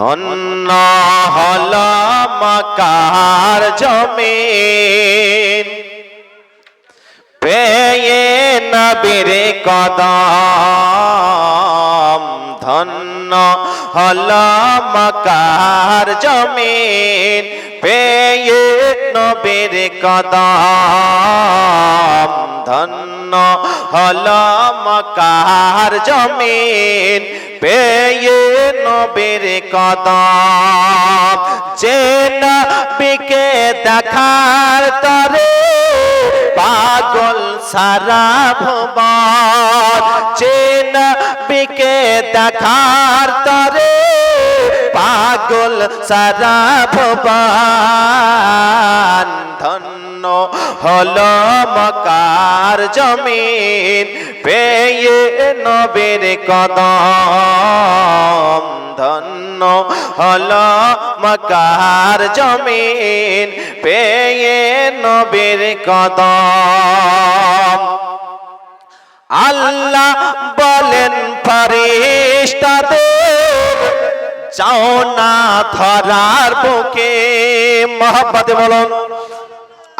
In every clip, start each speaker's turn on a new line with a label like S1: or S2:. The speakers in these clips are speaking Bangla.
S1: ধন্য হল মকার জমিন। পেয়ে নবীর কদম ধন্য হল মকার জমিন। পেয়ে নবীর কদম ধন্য হল মকার জমিন পেয়ে নবীর কদম। যে নবীকে দেখার তরে পাগল সারা ভুবন। যে নবীকে দেখার তরে পাগল সারা ভুবন। ধন্য হল মকার জমিন, পেয়ে নবীর কদম ধন্য। হল মকার জমিন, পেয়ে নবীর কদম। আল্লাহ বলেন, ফরিস্তাদের যাও না ধরার বুকে। মোহাম্মদ বলুন।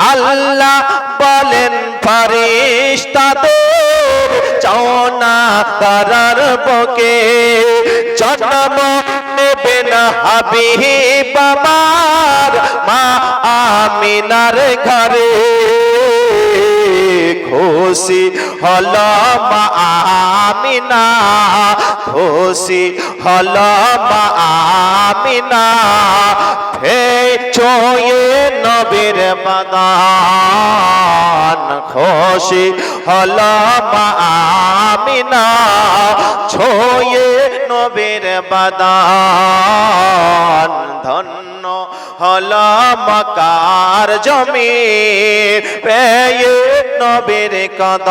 S1: আল্লাহ বলেন ফরিস্তাদের চওনা বকে বুকে। জন্ম নেবে না হাবিব আমার মা আমিনার ঘরে। খুশি হল আমিনা খুশি হল আমিনা ফে চোয়ে নবীর বাদান খুশি হল আমিনা ছোয়ে নবীর ধন্য হল মকার জমি পেয়ে নবীর কদম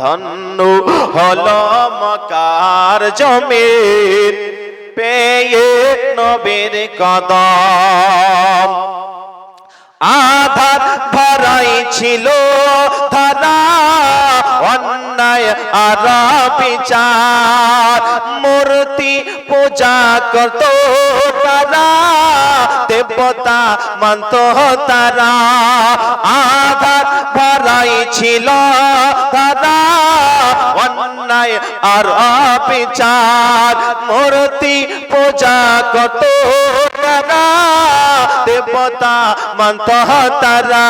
S1: ধন্য হল মকার জমি পেয়ে নবীর কদম আধার ভরাই ছিল ধরা। আর বিচার, মূর্তি পূজা করত তারা, দেবতা মানত তারা, আধার ভরাই ছিল তারা। অন্যায় আর বিচার, মূর্তি পূজা করত তারা। দেবতা মানত তারা।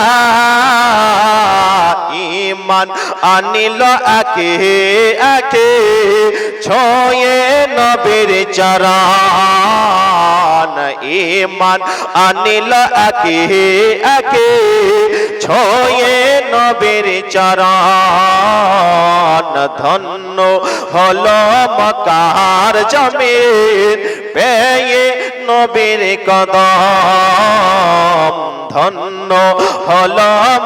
S1: ইমান আনিল একে একে, ছয়ে নবের চরণ। ইমান আনিল একে একে, ছয়ে নবীর চরণ ধন্য হল মকার জমিন, পেয়ে নবীর কদম ধন্য হল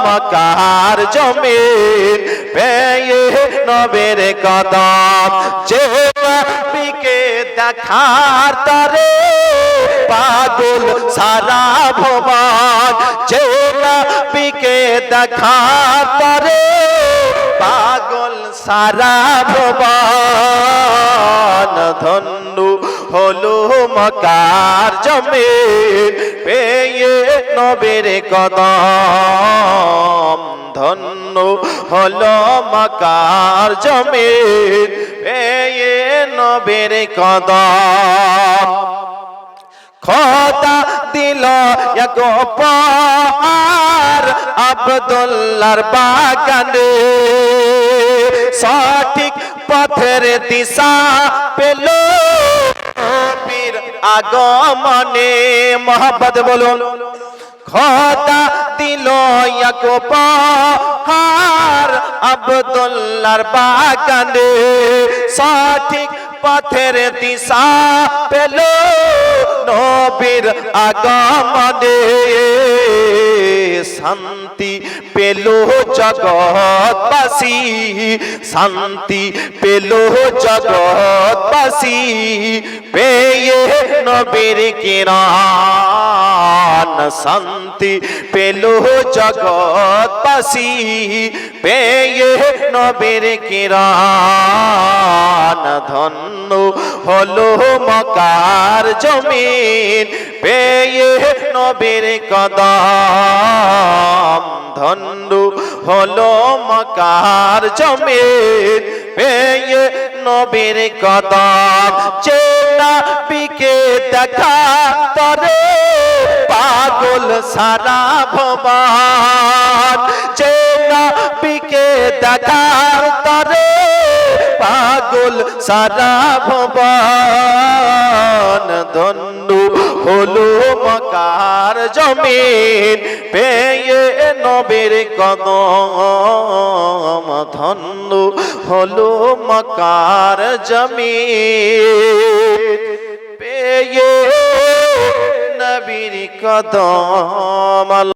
S1: মকার জমিন, পেয়ে নবীর কদম। যে নবীকে দেখার তরে পাগল সারা ভবান দেখার তরে পাগল সারা ভবান ধন্য হলো মকার জমিন পেয়ে নবীর কদম ধন্য হলো মকার জমিন পেয়ে নবীর কদম এক পার আবদুল্লার বাগানে সঠিক পথের দিশা পেল আগমনে মোহাম্মদ বলুন খোদা দিল এক পার আবদুল্লার বাগানে সঠিক পথের দিশা পেল নবীর আগমনে শান্তি পেল জগৎবাসী শান্তি পেল জগৎবাসী। পেয়ে নবীর কিরান শান্তি পেল জগৎবাসী। পেয়ে নবীর কিরান ধন্য হলো মকার জমিন। পেয়ে নবীর কদম ধন্য হলো মকার জমিন। পেয়ে নবীর কদম চেনা পিকে দেখা সারা ভবান। চেনা পিকে দেখার তরে, পাগল সারা ভবান। ধন্য হলো মকার জমিন, পেয়ে নবীর কদম। ধন্য হলো মকার জমিন, পেয়ে নবীর কদম